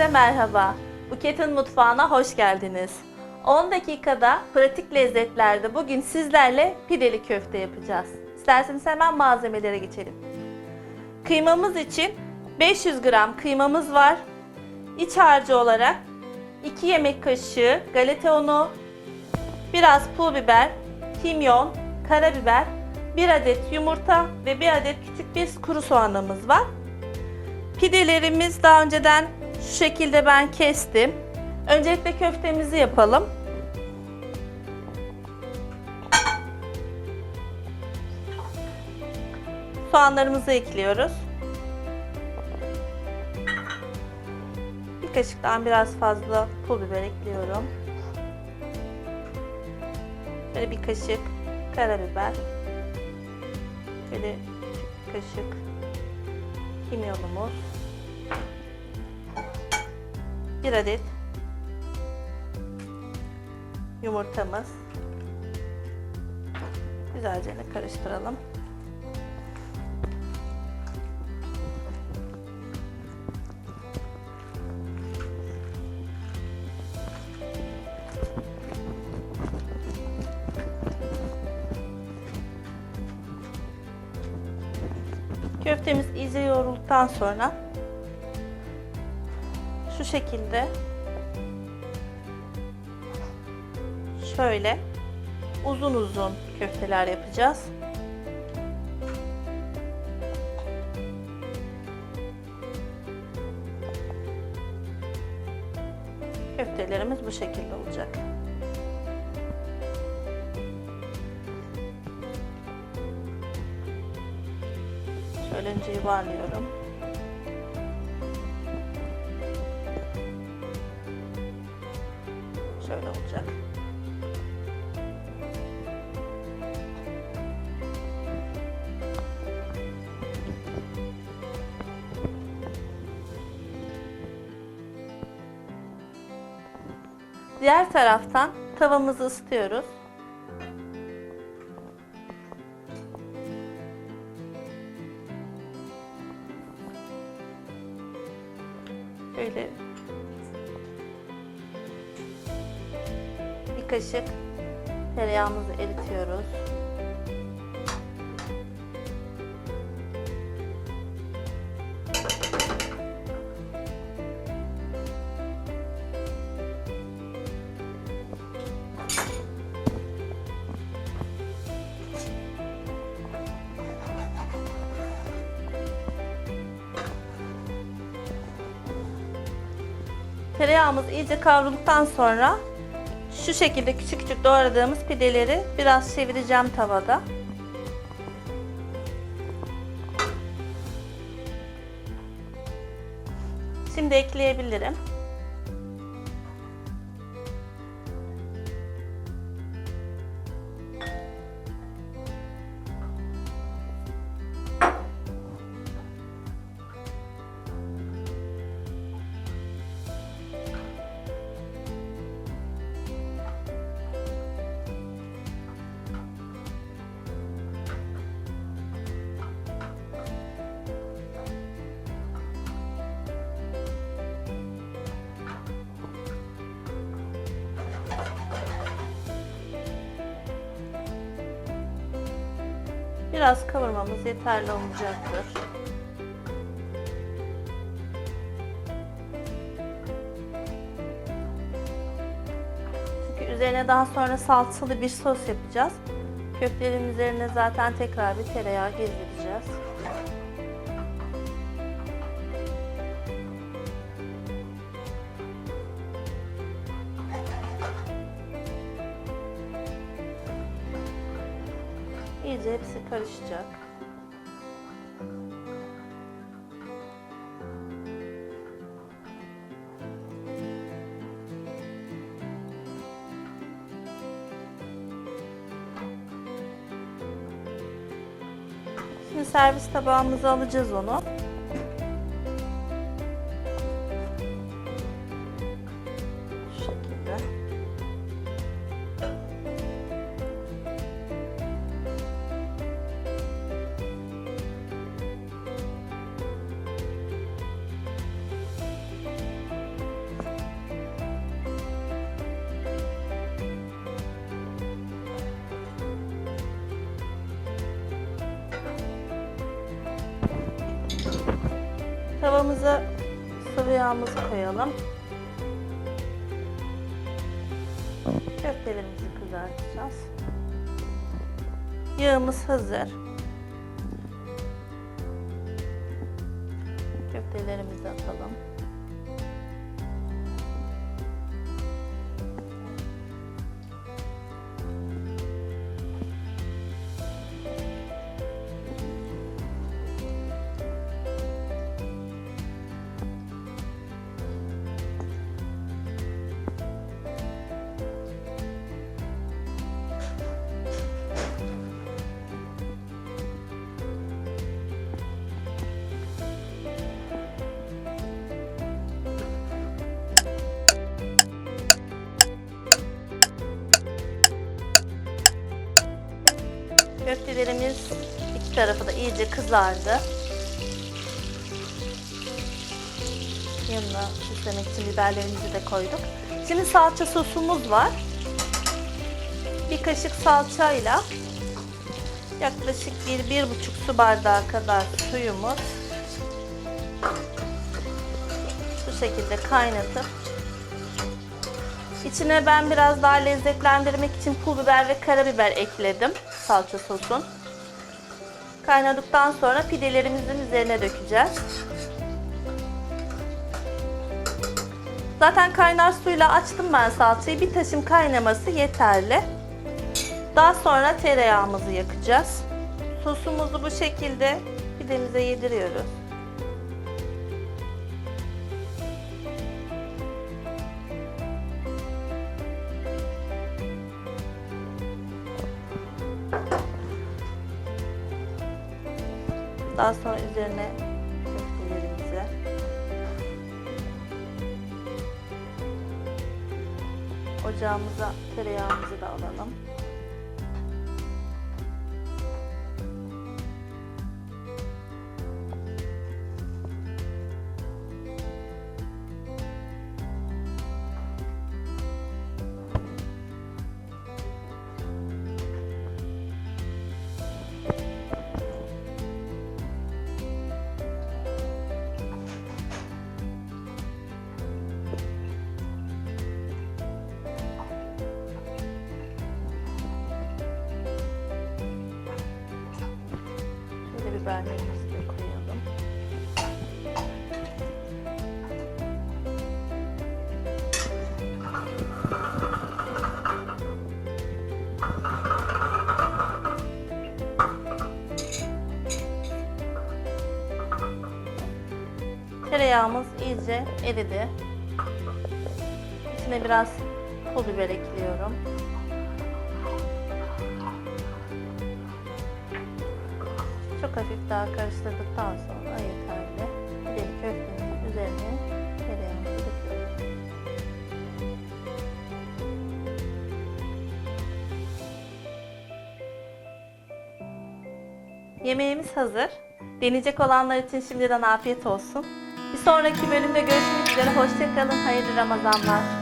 Herkese merhaba. Buket'in mutfağına hoş geldiniz. 10 dakikada pratik lezzetlerde bugün sizlerle pideli köfte yapacağız. İsterseniz hemen malzemelere geçelim. Kıymamız için 500 gram kıymamız var. İç harcı olarak 2 yemek kaşığı galeta unu, biraz pul biber, kimyon, karabiber, 1 adet yumurta ve 1 adet küçük bir kuru soğanımız var. Pidelerimiz daha önceden şu şekilde ben kestim. Öncelikle köftemizi yapalım. Soğanlarımızı ekliyoruz. Bir kaşıktan biraz fazla pul biber ekliyorum. Böyle bir kaşık karabiber. Şöyle bir kaşık kimyonumuz. Bir adet yumurtamız. Güzelce karıştıralım. Köftemiz iyice yoğrulduktan sonra şu şekilde şöyle uzun uzun köfteler yapacağız. Köftelerimiz bu şekilde olacak. Şöyle önce yuvarlıyorum. Olacak. Diğer taraftan tavamızı ısıtıyoruz. Şöyle kaşık tereyağımızı eritiyoruz. Tereyağımız iyice kavrulduktan sonra şu şekilde küçük küçük doğradığımız pideleri biraz çevireceğim tavada. Şimdi ekleyebilirim. Biraz kavurmamız yeterli olacaktır. Çünkü üzerine daha sonra salçalı bir sos yapacağız. Köftelerin üzerine zaten tekrar bir tereyağı gezdireceğiz. İyice hepsi karışacak. Şimdi servis tabağımıza alacağız onu. Tavamıza sıvı yağımızı koyalım. Köftelerimizi kızartacağız. Yağımız hazır. Köftelerimiz iki tarafı da iyice kızardı. Yanına süslemek için biberlerimizi de koyduk. Şimdi salça sosumuz var. Bir kaşık salçayla yaklaşık bir, bir buçuk su bardağı kadar suyumuz bu şekilde kaynatıp İçine ben biraz daha lezzetlendirmek için pul biber ve karabiber ekledim salça sosun. Kaynadıktan sonra pidelerimizin üzerine dökeceğiz. Zaten kaynar suyla açtım ben salçayı. Bir taşım kaynaması yeterli. Daha sonra tereyağımızı yakacağız. Sosumuzu bu şekilde pidemize yediriyoruz. Daha sonra üzerine köftelerimizi ocağımıza tereyağımızı da alalım. Biberlerimizi de koyalım. Tereyağımız iyice eridi. İçine biraz pul biber ekliyorum. Çok hafif daha karıştırdıktan sonra yeterli. Pideli köftenin üzerine tereyağımızı döküyoruz. Yemeğimiz hazır. Deneyecek olanlar için şimdiden afiyet olsun. Bir sonraki bölümde görüşmek üzere. Hoşçakalın. Hayırlı Ramazanlar.